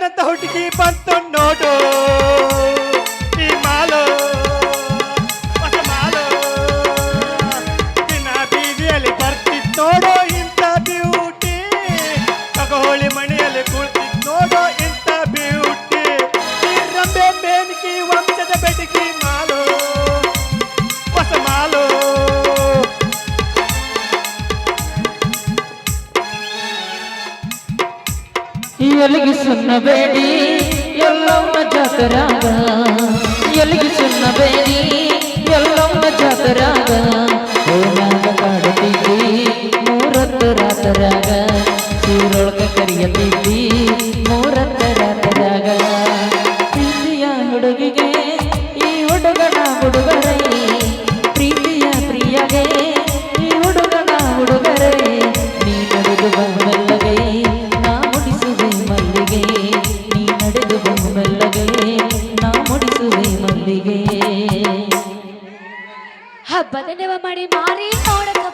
ಗಾಜಿನಂತ ಹುಡುಗಿ ಬಂತು ನೋಡು. ಎಲ್ಲಿಗೆ ಸುನ್ನಬೇಡಿ ಎಲ್ಲವನ್ನ ಜಾತರಾಗ ಎಲ್ಲಿಗೆ ಸುನ್ನಬೇಡಿ ಎಲ್ಲವನ್ನ ಜಾತರಾಗ ನಾ ಮುಡಿಸುವೆ ಮಲ್ಲಿಗೆ ಹಬ್ಬದ ನೆವ ಮಾಡಿ ಮಾರಿ ನೋಡಕ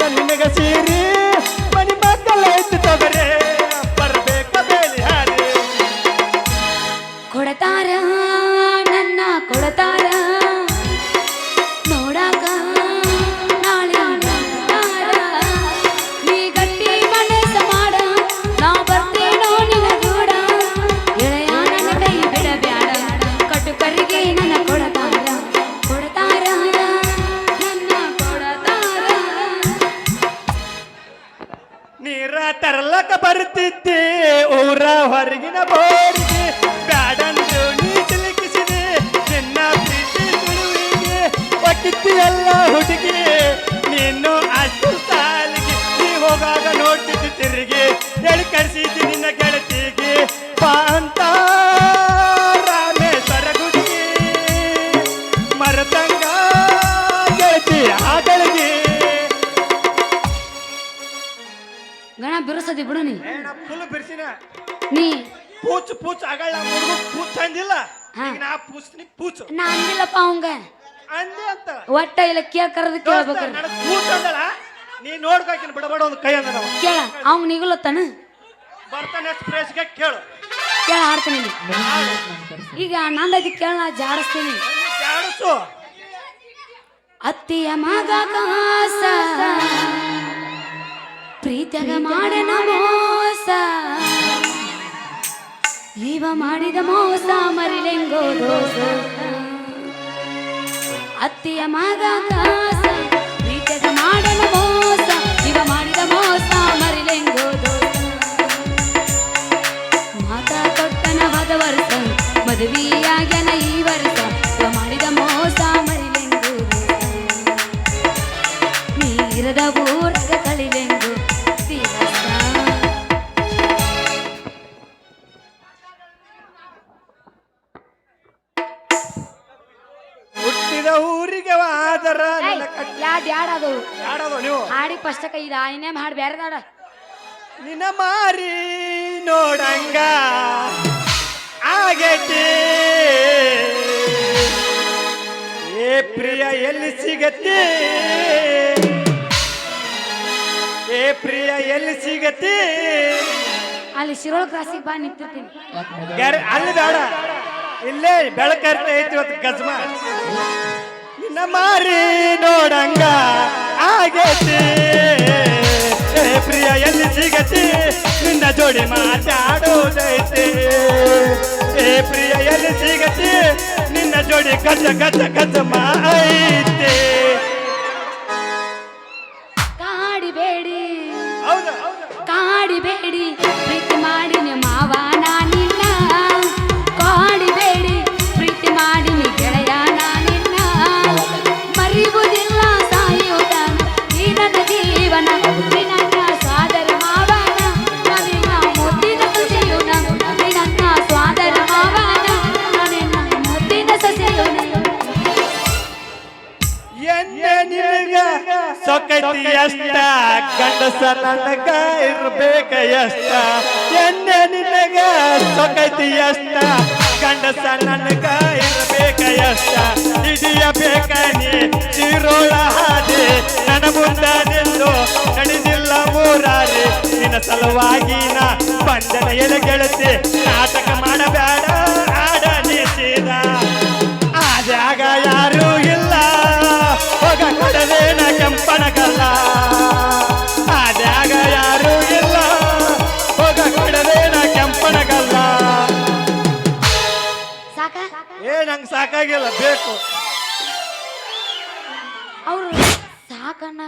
ತರತೇನ ನಿನಗ ನೀರ ತರಲಕ ಬರ್ತಿದ್ದೆ, ಊರ ಹೊರಗಿನ ಬೋರಿಗೆ ಬ್ಯಾಡಂದು ನೀ ಸಿಲುಕಿಸಿದೆ, ನಿನ್ನ ಪ್ರೀತಿ ಸುಳುವಿಗೆ. ಎಲ್ಲ ಹುಡುಗಿ, ನೀನು ಅಷ್ಟು ಸಾಲಿಗೆ. ನೀ ಹೋಗಾಗ ನೋಡ್ತಿದ್ದು ತಿರುಗಿ. ಹೇಳಿ ಕರೆಸಿದ್ದು ನಿನ್ನ ಗೆಳತಿಗೆ. ಬಾ ಅಂತ ಬಿರುಸದಿ ಬಿಡು ನೀ. ಫುಲ್ ಬಿರ್ಸಿನ. ನೀ. ಪೂಚ್ ಪೂಚ್ ಆಗಲ್ಲ ಹುಡುಗ ಪೂಚ್ ಅಂದಿಲ್ಲ. ಹಾ. ಈಗ ನಾ ಪೂಚ್ತೀನಿ ಪೂಚ್. ನಾ ಅಂದಿಲ್ಲಪ್ಪ ಅವಂಗ. ಅಂದೆ ಅಂತ. ಒಟ್ಟ ಇಲ್ಲ ಕೇಳ ಕರೆದು ಕೇಳ್ಬೇಕ್ರಿ. ನನಗೆ ಪೂಚ್ ಅಂದಳ ನೀ ನೋಡ್ಕಾಕಿನ ಬಿಡಬೇಡ ಒಂದು ಕೈ ಅಂದ ನಾವು ಕೇಳ ಅವಂಗ ನಿಗುಲತ್ತಾನ? ಬರ್ತಾನೆ ಎಕ್ಸ್ಪ್ರೆಸ್ಗೆ ಕೇಳು. ಕೇಳ ಹಾಡ್ತೀನಿ ಇಲ್ಲಿ. ಈಗ ನಂದೈತಿ ಕೇಳ ನಾ ಜಾಡಿಸ್ತೀನಿ. ಜಾಡಿಸು. ಅತ್ತಿಯ ಮಗ ಕಾಸ. ಪ್ರೀತಿಯಾಗ ಮಾಡನ ಮೋಸ. ಇವ ಮಾಡಿದ ಮೋಸ ಮರಿಲೆಂಗೋ ದೋಸ. ಅತ್ತಿಯ ಮಗ ಕಾಸ. ಪ್ರೀತಿಯಾಗ ಮಾಡನ ಮೋಸ. ಇವ ಮಾಡಿದ ಮೋಸ ಮರಿಲೆಂಗೋ ದೋಸ. ಮಾತಾ ಕೊಟ್ಟನ ಹೋದ ವರ್ಷ ಮದುವೆಯಾಗ್ಯನ ಹುಟ್ಟಿದ ಊರಿಗೆ ವಾದರ ನಿನ್ನ ಕಟ್ಟ. ಯಾಡ್ ಯಾಡ್ ಅದು. ಯಾಡದು ನೀವು. ಹಾಡಿ ಪಸ್ತಕ ಇದು ಇನ್ನೇಮ್ ಹಾಡು ಬೇರೆ ನಾಡ. ನಿನ್ನ ಮಾರಿ ನೋಡಂಗ ಆಗೈತಿ. ಏ ಪ್ರಿಯ ಎಲ್ಲಿ ಸಿಗತಿ? ಏ ಪ್ರಿಯ ಎಲ್ಲಿ ಸಿಗತಿ? ಅಲ್ಲಿ ಶಿರೋಳ ಕ್ರಾಸಿಗೆ ಬಾ ನಿಂತಿರ್ತೀನಿ. ಅಲ್ಲಿ ಬೇಡ ಇಲ್ಲೇ ಬೆಳಕರ್ತ ಐತಿ ಇವತ್ತು ಗಜ್ಮ. ನಿನ್ನ ಮಾರಿ ನೋಡಂಗ ಆಗೈತಿ. ಪ್ರಿಯ, ಎಲ್ಲಿ ಸಿಗತಿ? ನಿನ್ನ ಜೋಡಿ ಮಾತಾಡೋದೈತಿ. ಏ ಪ್ರಿಯ, ಎಲ್ಲಿ ಸಿಗತಿ? ನಿನ್ನ ಜೋಡಿ ಗಜ ಗಜ ಗಜ ಐತೆ ಗಂಡಸ ನನಗ ಇರ್ಬೇಕ ಎಷ್ಟ ಎಣ್ಣೆ ನಿನಗ ಸೊಕೈತಿ ಎಷ್ಟ ಗಂಡಸ ನನಗ ಇರ್ಬೇಕ ಎಷ್ಟ ಹಿಡಿಯಬೇಕ ನೀ ಚಿರೋಳ ಹಾದಿ. ನನ್ನ ಮುಂದ ನಿಲ್ಲು ನಡೆದಿಲ್ಲ ಮೂರಾರಿ. ನಿನ್ನ ಸಲುವಾಗಿ ನಾ ಬಂದನ ಎಲೆ ಗೆಳತಿ ನಾಟಕ ಮಾಡಬೇಡ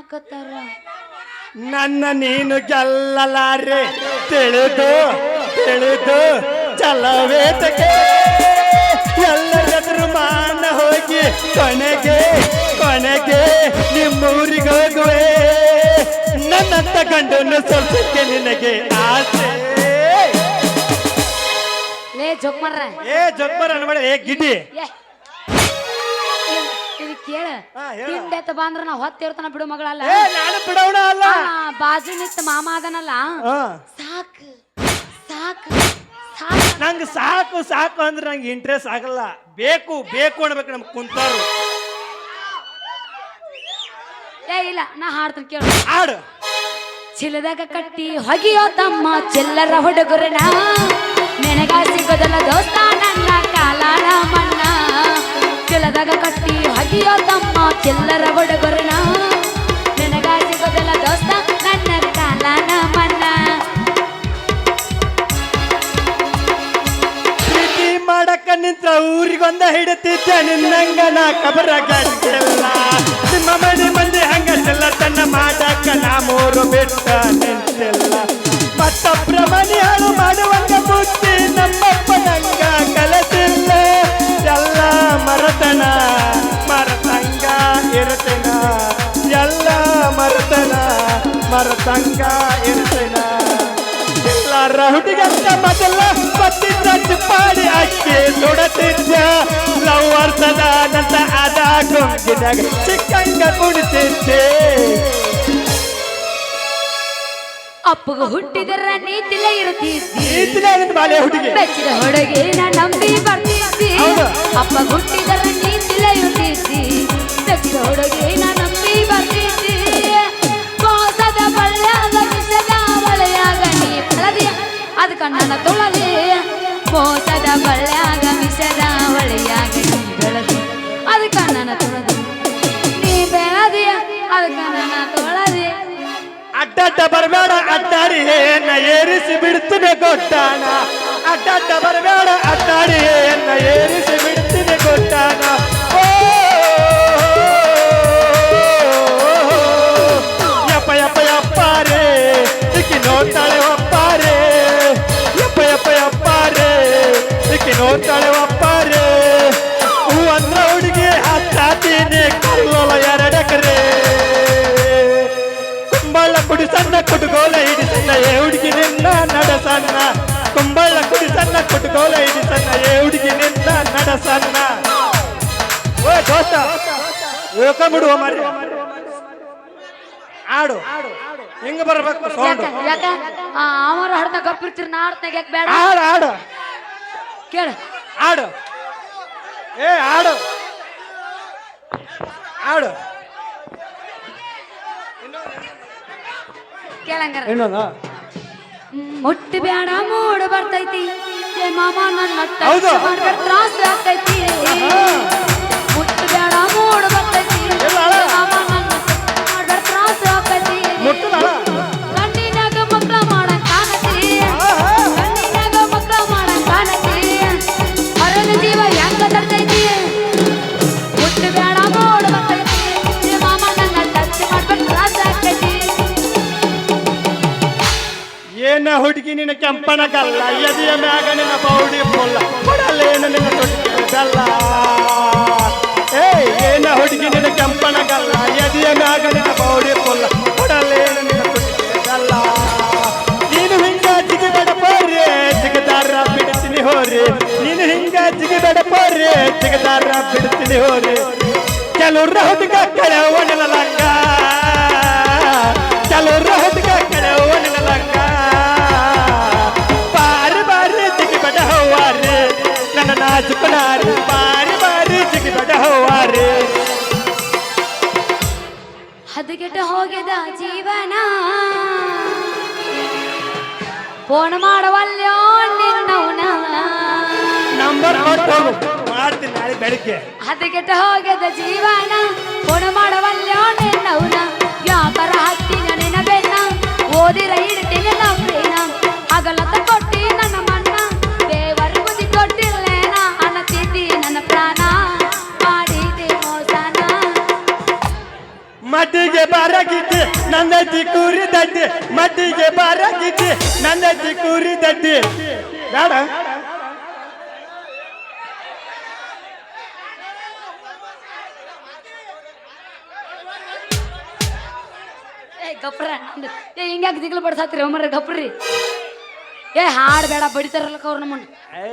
ಸಾಕನ್ನಕತ್ತಾರ ನನ್ನ ನೀನು ಗೆಲ್ಲಲಾರೆ. ತಿಳಿದು ತಿಳಿದು ಚಲವೇತಕ್ಕೆ ಎಲ್ಲರೆದುರು ಮಾನ ಹೋಗಿ ಕೊನೆಗೆ ಕೊನೆಗೆ ನಿಮ್ಮೂರಿಗೆ ಹೋಗುವೆ ನನ್ನಂತ ಗಂಡನ್ನು ಸ್ವಲ್ಪಕ್ಕೆ ನಿನಗೆ ಆಸೆ. ಲೇ ಜೋಕ್ಮರ್ರ. ಏ ಜಗ್ಬರ್ ಅನ್ಬೇಡ ಏ ಗಿಡ್ಡಿ. ಇದು ಕೇಳ. ಹಾ, ಹೇಳ. ಬಂದ್ರ ನಾ ಹೊತ್ತಿರ್ತನ ಬಿಡು ಮಗಳಲ್ಲ. ಏ ನಾನು ಬಿಡೋಣ ಅಲ್ಲ. ಆ, ಬಾಜು ನಿಂತ ಮಾಮ ಅದನಲ್ಲ. ಹಾ. ಸಾಕು ಸಾಕು ಸಾಕು. ನಂಗೆ ಸಾಕು ಸಾಕು ಅಂದ್ರೆ ನಂಗೆ ಇಂಟ್ರೆಸ್ಟ್ ಆಗಲ್ಲ. ಬೇಕು ಬೇಕು ಅನ್ಬೇಕು ನಮ್ಗೆ ಕುಂತವ್ರು. ಏ ಇಲ್ಲ ನಾ ಹಾಡ್ತೀನಿ ಕೇಳು. ಹಾಡು. ಚಿಲದಾಗ ಕಟ್ಟಿ ಹೊಗಿಯೋ ತಮ್ಮ ಚಿಲ್ಲರ ಹುಡುಗರನ ನೆನಗ ಸಿಗೋದಲ್ಲ ದೋಸ್ತ ನನ್ನ ಕಾಲ ಚಿಲದಾಗ ಕಟ್ಟಿ ಹಗಿಯೋ ತಮ್ಮ ಎಲ್ಲರ ಒಡಗೊರಣ ನನಗಾಗಿ ಗೊಗಲ ದೋಸ್ತ, ನನ್ನ ಕಾಲ ಮನ್ನ ಪ್ರೀತಿ ಮಾಡಕ್ಕ ನಿಂತ ಊರಿಗೊಂದ ಹಿಡಿತಿದ್ದೆ, ನಿನ್ನಂಗ ನಾ ಕಬರ ಗಂಟೆಲ್ಲ ನಿಮ್ಮ ಮನೆ ಮಂದಿ ಹಂಗಲ್ಲ ತನ್ನ ಮಾಡಕ್ಕ ನಾ ಮೂರು ಬಿಟ್ಟ ನಿಂತಿಲ್ಲ. ಮತ್ತೊಬ್ಬರ ಮನೆ ಹಾಳು ಮಾಡುವಂಗ ಬುದ್ಧಿ ನಮ್ಮಪ್ಪ ಮರತಂಗ ಇರ್ತೇನ ಎಲ್ಲರ ಹುಡುಗಂತ ಮೊದಲ ಬತ್ತಿದ್ದ ಪಾಡಿ ಅಕ್ಕಿ ಸುಡತಿದ್ದ ಲವರ್ ನಂತ ಅದ ಕೊಂಗಿದಾಗ ಚಿಕ್ಕಂಗ ಕುಡಿತಿದ್ದೆ ಅಪ್ಪಗ ಹುಟ್ಟಿದರ ನೀತಿಲ ಇರುತ್ತಿದ್ದಿ. ಬಾಳೆ ಹುಡುಗಿ. ಬೆಚ್ಚಿದ ಹುಡುಗಿನ ನಂಬಿ ಬರ್ತಿದ್ದಿ. ಅಪ್ಪ ಹುಟ್ಟಿದರ ನೀತಿಲ ಇರುತ್ತಿದ್ದಿ. ಬೆಚ್ಚಿದ ಹುಡುಗಿನ ನಂಬಿ ಬರ್ತಿದ್ದಿ. ಬೆಳೆದಿಯ ಅದ ಕಣ್ಣನ ತುಳದಿ ಮೋಸದ ಬಳ್ಳ್ಯಾಗ ವಿಷದ ಬಳೆಯಾಗ ನೀ ಬೆಳೆದಿ ಅದ ಕಣ್ಣನ ತುಳದಿ ನೀ ಬೆಳೆದಿಯ ಅದ ಕಣ್ಣನ ತುಳದಿ ಅಡ್ಡಡ್ಡ ಬರಬೇಡ ಅಡ್ಡಾಡಿ ಏನ ಏರಿಸಿ ಬಿಡ್ತೀನಿ ಗೊಟ್ಟಾನ ಅಡ್ಡಡ್ಡ ಬರಬೇಡ ಅಡ್ಡಾಡಿ ಏನ ಏರಿಸಿ ಬಿಡ್ತೀನಿ ಗೊಟ್ಟಾನ ನೋಡ್ತಾಳೆ ಒಪ್ಪಾರೆ ಹೂ ಅಂದ್ರ ಹುಡುಗಿ ಹತ್ತಾತೀನಿ ಕಲ್ಲೋಲ ಎರಡೆಕರೆ. ಕುಂಬಳ ಕುಡಿ ಸಣ್ಣ ಕುಟುಕೋಲ ಹಿಡಿ ಸಣ್ಣ ಏ ಹುಡುಗಿ ನಿನ್ನ ನಡ ಸಣ್ಣ. ಕುಂಬಳ ಕುಡಿ ಸಣ್ಣ ಕುಟುಕೋಲ ಹಿಡಿ ಸಣ್ಣ ಏ ಹುಡುಗಿ ನಿನ್ನ ನಡ ಸಣ್ಣ. ಓ ದೋಸ್ತ ಬಿಡುವ ಮಾರಿ ಆಡು ಹೆಂಗ ಬರ್ಬೇಕು ಸೌಂಡ್? ಯಾಕ? ಯಾಕ? ಆ, ಅವರ ಹಡ್ದ ಗಪ್ಪಿರ್ತೀರಿ ನಾ ಆಡ್ತಾಗ ಯಾಕೆ ಬೇಡ? ಆಡು ಆಡು ಕೇಳು ಆಡು ಏ ಆಡು ಆಡು ಕೇಳಂಗಾರ. ಇನ್ನೊಂದು? ಮುಟ್ಟಿ ಬೇಡ ಮೂಡು ಬರ್ತೈತಿ. ಏ ಮಾಮ ನನ್ನ ಹೌದು. ತ್ರಾಸ ಆಗ್ತೈತಿ. ಮುಟ್ಟಿ ಬೇಡ ಮೂಡು ಬರ್ತೈತಿ. ಅಲ್ಲ. ಏ ಮಾಮ ನನ್ನ ತ್ರಾಸ ಆಗ್ತೈತಿ. ಮುಟ್ಟದಲ್ಲ ಕಣ್ಣಿನಾಗ ಹುಡುಗಿ ನಿನ್ನ ಕೆಂಪನ ಕಲ್ಲ ಎದೆಯ ಮ್ಯಾಗ ನಿನ್ನ ಬೌಡಿ ಪುಲ್ಲ ಕೊಡಲೇನು ನಿನ್ನ ಕಲ್ಲ ಏ, ಏನ ಹುಡುಗಿ ನಿನ್ನ ಕೆಂಪನ ಕಲ್ಲ ಎದೆಯ ಮ್ಯಾಗ ನಿನ್ನ ಬೌಡಿ ಪುಲ್ಲ ಕೊಡಲೇನು ನಿನ್ನ ಕಲ್ಲ ನೀನು ಹಿಂಗ ಜಿಗಿಬೇಡ ಪೋರೆ ಜಿಗದಾರ ಬಿಡ್ತೀನಿ ಹೋರಿ ನೀನು ಹಿಂಗ ಜಿಗಿಬೇಡ ಪೋರೆ ಜಿಗದಾರ ಬಿಡ್ತೀನಿ ಹೋರಿ ಕೆಲವ್ರ ಹುಡುಗ ಕಳೆ ಒಣಲ ಲಂಗ ಕೆಲವ್ರ ಹದಗೆಟ್ಟ ಹೋಗಿದ ಜೀವನ. ಫೋನ್ ಮಾಡವಲ್ಯೋ ನಿನ್ನವನ. ನಂಬರ್ ಕೊಟ್ಟು ಹೋಗು. ಮಾಡ್ತೀನಿ ನಾಳೆ ಬೆಳಿಗ್ಗೆ. ಹದಗೆಟ್ಟ ಹೋಗಿದ ಜೀವನ. ಫೋನ್ ಮಾಡವಲ್ಯೋ ನಿನ್ನವನ. ಯಾಕರ ಹತ್ತಿನ ನಿನ್ನ ಬೆನ್ನ ಓದಿರ ಇಡ್ತೀನಿ ನಮ್ರೇನ ನನ್ನಜ್ಜಿ ಕುರಿದಡ್ಡಿ ಮಟ್ಟಿಗೆ ಬಾರಾಗಿದ್ದೆ ನನ್ನಜ್ಜಿ ಕೂರಿ ದಡ್ಡಿ ಬೇಡ. ಏ ಗಪ್ರ ಏ ಹಿಂಗ್ಯಾಕ್ ದಿಗ್ಲು ಬಡ್ಸಾತ್ರಿ ಒಮ್ಮರ ಗಪ್ರಿ. ಏ ಹಾಡ್ ಬೇಡ ಬಡಿತಾರಲ್ಲ ಅವ್ರ ನಮ್ಮನ್ನ. ಏ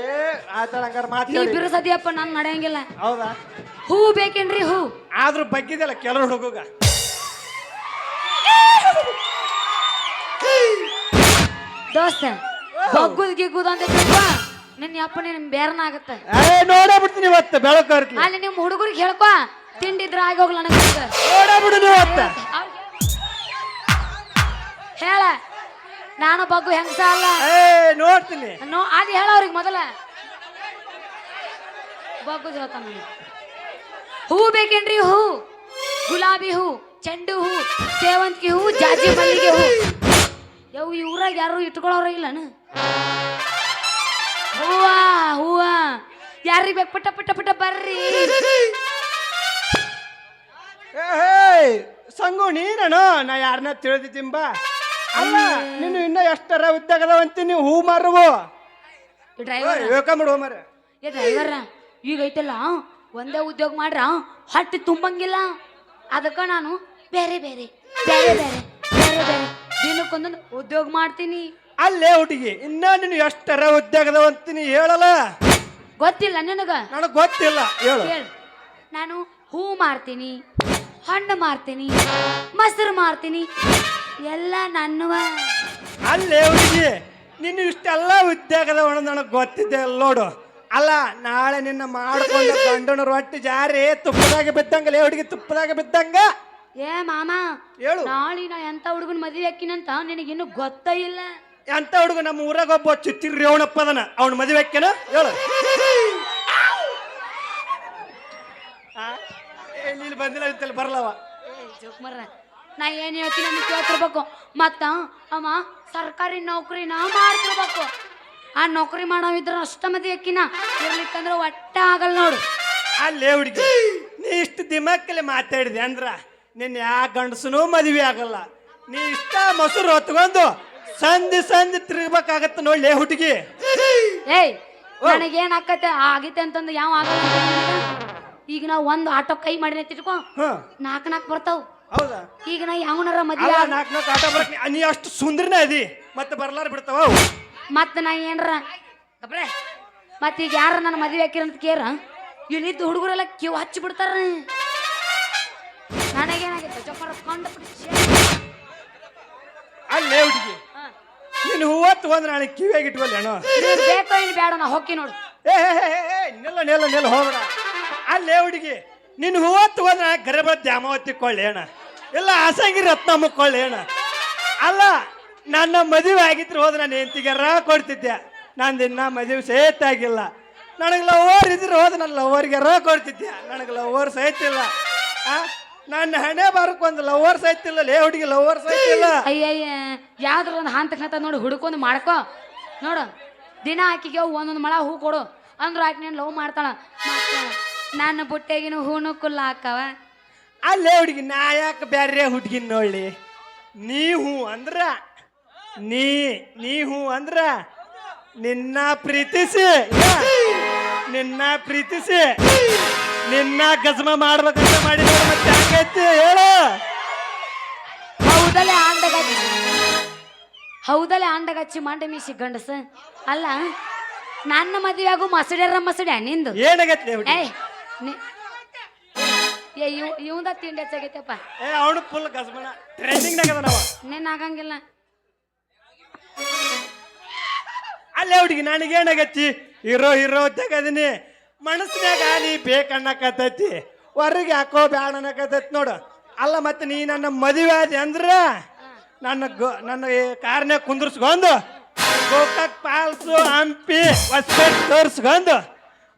ಆತಳ ಹಂಗಾರ ನೀ ಮಾತಾಡಿ ಬಿರುಸದಿಯಪ್ಪ ನಾನು ನಡೆಯಂಗಿಲ್ಲ. ಹೌದಾ? ಹೂ ಬೇಕೇನ್ರಿ ಹೂ. ಆದ್ರೂ ಬಗ್ಗಿದಲ್ಲ ಕೆಲವ್ರು ಹುಡುಗ ದೋಸ್ತ ಬಗ್ಗುದ್ ಗಿಗ್ಗುದ್ ಅಂತ ನಿನ್ನ ಅಪ್ಪ ನಿನ್ ಬೇರನ ಆಗತ್ತ. ಏ ನೋಡೇ ಬಿಡ್ತೀನಿ ಇವತ್ತು ಬೆಳಕು ಅಲ್ಲಿ ನಿಮ್ ಹುಡುಗರಿಗೆ ಹೇಳ್ಕೊ. ತಿಂಡಿದ್ರ ಆಗಿ ಹೋಗ್ಲ ನನಗೆ ನೋಡೇ ಬಿಡು ನೀವು ಇವತ್ತು. ಹೇಳ. ನಾನು ಬಗ್ಗು ಹೆಂಗಸ ಅಲ್ಲ. ಏ ನೋಡ್ತೀನಿ. ನೋ ಅದು ಹೇಳ ಅವ್ರಿಗೆ ಮೊದಲ. ಬಗ್ಗು ಹೇಳ್ತಾನ. ಹೂ ಬೇಕೇನ್ರಿ ಹೂ? ಗುಲಾಬಿ ಹೂ ಚೆಂಡು ಹೂ ಸೇವಂತಿಗೆ ಹೂ ಜಾಜಿ ಮಲ್ಲಿಗೆ ಹೂ. ಯವ್ ಈ ಊರಾಗ ಯಾರು ಇಟ್ಕೊಳ್ಳೋರ ಇಲ್ಲನ? ಹೂವ ಹೂವ. ಯಾರಿಗೆ ಬೇಕು? ಪುಟ್ಟ ಪುಟ್ಟ ಪುಟ್ಟ ಬರ್ರಿ. ಸಂಗು ನೀನ ನಾ ಯಾರನ್ನ ತಿಳಿದಿದ್ದೀಂಬ ಅಲ್ಲ ನೀನು ಇನ್ನೂ ಎಷ್ಟರ ಉದ್ಯೋಗದವ ಅಂತೀನಿ ಹೂ ಮಾರುವು? ಡ್ರೈವರ್ ಹೇಳ್ಕೊಂಬಿಡು ಹೂ ಮಾರ ಏ ಡ್ರೈವರ್ ಈಗ ಐತಲ್ಲ ಒಂದೇ ಉದ್ಯೋಗ ಮಾಡ್ರ ಹೊಟ್ಟೆ ತುಂಬಂಗಿಲ್ಲ. ಅದಕ್ಕ ನಾನು ಬೇರೆ ಬೇರೆ ಬೇರೆ ಬೇರೆ ಬೇರೆ ಬೇರೆ. ದಿನಕ್ಕೊಂದೊಂದು ಉದ್ಯೋಗ ಮಾಡ್ತೀನಿ. ಅಲ್ಲೇ ಹುಡುಗಿ ಇನ್ನ ನೀನು ಎಷ್ಟರ ಉದ್ಯೋಗದವ ಅಂತೀನಿ ಹೇಳಲ್ಲ? ಗೊತ್ತಿಲ್ಲ ನಿನಗ? ನನಗೆ ಗೊತ್ತಿಲ್ಲ ಹೇಳು. ನಾನು ಹೂ ಮಾರ್ತೀನಿ ಹಣ್ಣು ಮಾರ್ತೀನಿ ಮೊಸರು ಮಾರ್ತೀನಿ ಎಲ್ಲ ನನ್ನವ. ಅಲ್ಲೇ ಹುಡುಗಿ ನಿನ್ನ ಇಷ್ಟೆಲ್ಲ ಉದ್ಯೋಗದವ ನನಗೆ ಗೊತ್ತಿದೆ ಅಲ್ಲ ನೋಡು. ಅಲ್ಲ ನಾಳೆ ನಿನ್ನ ಮಾಡ್ಕೊಂಡ ಗಂಡನ ರೊಟ್ಟಿ ಜಾರಿ ತುಪ್ಪದಾಗ ಬಿದ್ದಂಗಲೇ ಹುಡುಗಿ ತುಪ್ಪದಾಗ ಬಿದ್ದಂಗ? ಏ ಮಾಮ ಹೇಳು. ನಾಳೆ ನಾ ಎಂತ ಹುಡುಗನ ಮದುವೆ ಹಾಕಿನಂತ ನಿನಗಿನ್ನು ಗೊತ್ತೇ ಇಲ್ಲ. ಎಂತ ಹುಡುಗ ನಮ್ಮ ಊರಾಗ ಒಬ್ಬ ಚುಚ್ಚಿರ್ರಿ ಅವನಪ್ಪ ಅದನ. ಅವನ ಮದುವೆ ಹಾಕ್ಯನ? ಹೇಳು. ಆ? ಏ, ಇಲ್ಲಿ ಬಂದಿಲ್ಲ ಇತ್ತಲ್ಲ ಬರಲವ. ಜೋಕ್ಮರ್ರ ನಾ ಏನ್ ಹೇಳ್ತೀನಿ ಅಂತ ಕೇಳ್ತಿರ್ಬೇಕು. ಮತ್ತ ಅಮ್ಮ ಸರ್ಕಾರಿ ನೌಕರಿನ ಮಾಡ್ತಿರ್ಬೇಕು. ಆ ನೌಕರಿ ಮಾಡೋ ಇದ್ರ ಅಷ್ಟ ಮದಿ ಅಕ್ಕಿನ ಇರ್ಲಿಕ್ಕಂದ್ರ ಒಟ್ಟ ಆಗಲ್ಲ ನೋಡು. ಅಲ್ಲೇ ಹುಡುಗಿ ನೀ ಇಷ್ಟು ದಿಮಾಕಲ್ಲಿ ಮಾತಾಡಿದೆ ಅಂದ್ರ ನಿನ್ನ ಯಾ ಗಂಡಸನೂ ಮದುವೆ ಆಗಲ್ಲ. ನೀ ಇಷ್ಟ ಮೊಸರು ಹೊತ್ಕೊಂಡು ಸಂಧಿ ಸಂಧಿ ತಿರ್ಬೇಕಾಗತ್ತ ನೋಡ್ಲೇ ಹುಡುಗಿ. ಏಯ್ ನನಗೇನ್ ಆಕತ್ತೆ? ಆಗೈತೆ ಅಂತಂದು ಯಾವ ಆಗಲ್ಲ ಅಂತ? ಈಗ ನಾ ಒಂದ್ ಆಟೋ ಕೈ ಮಾಡಿನ ತಿಳ್ಕೊ ನಾಕ್ ನಾಲ್ಕು ನಾಲ್ಕು ಬರ್ತಾವ್. ಹೌದಾ? ಈಗ ನಾ ಯಾವನಾರ ಮದ್ವೆ ಅಲ್ಲ ಆಗ್- ನಾಲ್ಕು ನಾಲ್ಕು ಆಟ ಬರಕ್ ನೀ- ನೀ ಅಷ್ಟು ಸುಂದರನೇ ಅದಿ. ಮತ್ತೆ ಬರ್ಲಾರ ಬಿಡ್ತಾವ ಅವು. ಮತ್ತ ನಾ ಏನ್ರ ಗಬ್ರೆ ಮತ್ತ ಈಗ ಯಾರ ನನ್ನ ಮದ್ವೆ ಹಾಕಿರಂತ ಕೇರ ಇಲ್ಲಿದ್ದ ಹುಡುಗರೆಲ್ಲ ಕಿವ್ ಹಚ್ಚಿ ಬಿಡ್ತಾರ. ನನಗೇನಾಗೈತೆ ಜೊಕ್ಕರ ಕಂಡಪಟ್ಟು ಅಲ್ಲೇ ಹುಡುಗಿ. ನೀನು ಹೂವ ತಗೊಂಡ್ ನಾಳೆ ಕಿವಿಯಾಗಿ ಏನೋ ಬೇಕೋ ಏನು ಬೇಡ ನಾ ಹೊಕ್ಕಿ ನೋಡು. ಏ ಏ, ಏ, ಏ, ನಿಲ್ಲ ನಿಲ್ಲ ನಿಲ್ಲ ಹೋಗ್ಬೇಡ. ಅಲ್ಲೇ ಹುಡುಗಿ ನಿನ್ನ ಹೂವ ಬಂದ್ರೆ ನಾಳೆ ಗರಬ ದ್ಯಾಮಾವತಿ ಕೊಳ್ಳೇಣ ಇಲ್ಲ ಆಸಂಗಿ ರತ್ನ ಮುಕ್ಕೊಳ್ಳೇಣ ಅಲ್ಲ ನನ್ನ ಮದುವೆ ಆಗಿದ್ರೆ ಹೋದ್ರೆ ನಾನು ಹೆಂಡತಿಗೆ ರಾ ಕೊಡ್ತಿದ್ದೆ. ನಂದು ಇನ್ನ ಮದುವೆ ಸಹಿತ ಆಗಿಲ್ಲ. ನನಗೆ ಲವರ್ ಇದ್ರು ಹೋದ್ರೆ ನನ್ನ ಲವರ್ಗೆ ರಾ ಕೊಡ್ತಿದ್ದೆ. ನನಗೆ ಲವರ್ ಸಹಿತ ಇಲ್ಲ. ಆ? ನನ್ನ ಹಣೆ ಬಾರಕ್ಕೆ ಒಂದು ಲವರ್ಸ್ ಐತಿಲ್ಲ ಲೇ ಹುಡುಗಿ ಲವರ್ಸ್ ಐತಿಲ್ಲ ಅಯ್ಯಯ್ಯ ಯಾವ್ದ್ರ ಒಂದು ಹಂತಕ್ಕೆ ಹಂತ ನೋಡಿ ಹುಡ್ಕೊಂಡು ಮಾಡ್ಕೋ. ನೋಡು ದಿನ ಆಕಿಗೆ ಒಂದೊಂದು ಮಳ ಹೂ ಕೊಡು. ಅಂದ್ರ ಆಕಿ ನೀನು ಲವ್ ಮಾಡ್ತಾಳ. ನನ್ನ ಬುಟ್ಟೆಗಿನ ಹೂನು ಕುಲ್ಲ ಹಾಕವ. ಅಲ್ಲೇ ಹುಡುಗಿ ನಾ ಯಾಕೆ ಬ್ಯಾರೆ ಹುಡುಗಿನ ನೋಡ್ಲಿ? ಹೂ ಅಂದ್ರ ನೀ ನೀ ಹೂ ಅಂದ್ರ ನಿನ್ನ ಪ್ರೀತಿಸಿ ನಿನ್ನ ಪ್ರೀತಿಸಿ. ನಿನ್ನ ಗಜಮ ಮಾಡ್ಬೇಕಂತ ಮಾಡಿದ್ರೆ ಮತ್ತೆ ಹಂಗೈತಿ ಹೇಳು. ಹೌದಲ್ಲೇ ಆಂಡಗಚ್ಚಿ. ಹೌದಲ್ಲೇ ಆಂಡಗಚ್ಚಿ ಮಂಡ ಮೀಸಿ ಗಂಡಸ. ಅಲ್ಲ ನನ್ನ ಮದುವೆಯಾಗು ಮಸಡ್ಯಾರ ಮಸಡ್ಯ ನಿಂದು? ಏನಾಗೈತಿ ನಿ- ಏ ಇವ್ ಇವಂದ ತಿಂಡಿ ಹೆಚ್ಚಾಗೈತಪ್ಪ. ಏ ಅವನು ಫುಲ್ ಗಜಮನ. ಟ್ರೆಂಡಿಂಗ್ ನಾಗದ ನಾವ ನಿನ್ನ ಆಗಂಗಿಲ್ಲ. ಅಲ್ಲೇ ಹುಡುಗಿ ನನಗೆ ಏನಾಗೈತಿ ಹೀರೋ ಹೀರೋ ತೆಗದಿನಿ. ಮನಸ್ಸಿನಾಗ ನೀ ಬೇಕನ್ನಕತ್ತೈತಿ ಹೊರಗೆ ಯಾಕೋ ಬ್ಯಾಡ ಅನ್ನಕತ್ತೈತಿ ನೋಡು. ಅಲ್ಲ ಮತ್ತೆ ನೀ ನನ್ನ ಮದುವೆ ಆದಿ ಅಂದ್ರ ನನ್ನ ನನ್ನ ಕಾರ್ನ್ಯಾಗ ಕುಂದ್ರಸ್ಕೊಂಡು ಗೋಕಾಕ್ ಪಾಲ್ಸು ಹಂಪಿ ಹೊಸಪೇಟೆ ತೋರ್ಸ್ಕೊಂಡು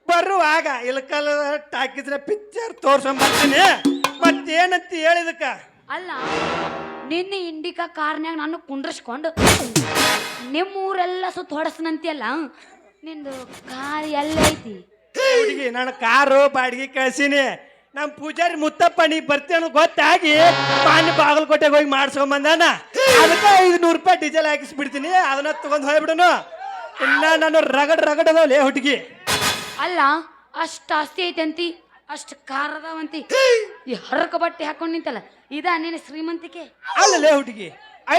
ಬರುವಾಗ ಇಲ್ಕಲ್ ಟಾಕಿದ್ರೆ ಪಿಕ್ಚರ್ ತೋರ್ಸ್ಕೊಂಬರ್ತೀನಿ ಮತ್ತೇನಂತ ಹೇಳಿದಕ್ಕ? ಅಲ್ಲ, ನಿನ್ನ ಇಂಡಿಕಾ ಕಾರ್ನ್ಯಾಗ ನಾನು ಕುಂಡ್ರಸ್ಕೊಂಡು ನಿಮ್ಮ ಊರೆಲ್ಲ ಸುತ್ತ ಹೊಡಸ್ನಂತಿಯಲ್ಲ, ನಿಂದು ಕಾರ್ ಎಲ್ಲ ಐತಿ ಹುಡುಗಿ ನಾನು ಕಾರು ಬಾಡಿಗೆ ಕಳ್ಸೀನಿ. ನಮ್ಮ ಪೂಜಾರಿ ಮುತ್ತಪ್ಪ ನೀ ಬರ್ತೀಯ ಗೊತ್ತಾಗಿ ಪಾನಿ ಬಾಗಲಕೋಟೆಗೆ ಹೋಗಿ ಮಾಡ್ಸ್ಕೊಂಡ್ ಬಂದಾನ ಅದಕ್ಕೆ ಐದುನೂರು ರೂಪಾಯಿ ಡೀಸೆಲ್ ಹಾಕಿಸ್ಬಿಡ್ತೀನಿ ಅದನ್ನ ತಗೊಂಡ್ ಹೋಗ್ಬಿಡನು. ಇಲ್ಲ ನಾನು ರಗಡ್ ರಗಡ್ ಅದಾವಲೇ ಹುಡುಗಿ. ಅಲ್ಲ ಅಷ್ಟು ಆಸ್ತಿ ಐತಂತಿ ಅಷ್ಟು ಕಾರ್ ಅದಾವಂತಿ ಈ ಹರಕ ಬಟ್ಟೆ ಹಾಕೊಂಡು ನಿಂತಲ್ಲ ಇದ ನಿನ್ನ ಶ್ರೀಮಂತಿಕೆ? ಅಲ್ಲಲೇ ಹುಡುಗಿ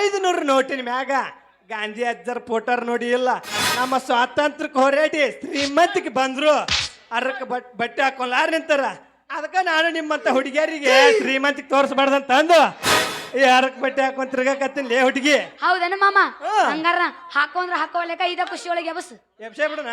ಐದುನೂರು ನೋಟಿನ ಮ್ಯಾಗ ಗಾಂಧಿ ಅಜ್ಜರ್ ಫೋಟೋರ್ ನೋಡಿ ಇಲ್ಲ ನಮ್ಮ ಸ್ವಾತಂತ್ರ್ಯಕ್ಕೆ ಹೋರಾಡಿ ಶ್ರೀಮಂತಿಗೆ ಬಂದ್ರು. ಅರಕ್ಕೆ ಬಟ್ ಬಟ್ಟೆ ಹಾಕೊಂಡ್ಲಾರ ನಿಂತಾರ? ಅದಕ್ಕೆ ನಾನು ನಿಮ್ಮಂತ ಹುಡುಗಿಯರಿಗೆ ಶ್ರೀಮಂತಿಗೆ ತೋರಿಸ್ಬಾರ್ದಂತ ಅಂದು. ಈ ಅರಕ್ಕೆ ಬಟ್ಟೆ ಹಾಕೊಂಡ್ ತಿರ್ಗಾಕತ್ತೀನಿ? ಲೇ ಹುಡುಗಿ. ಹೌದನ ಮಾಮ. ಹಂಗಾರ ಹಾಕೊಂಡ್ರ ಹಾಕೋಲೆಕ ಇದ ಖುಷಿ ಒಳಗೆ ಎಬಸ್. ಎಬ್ಸೇ ಬಿಡೋಣ.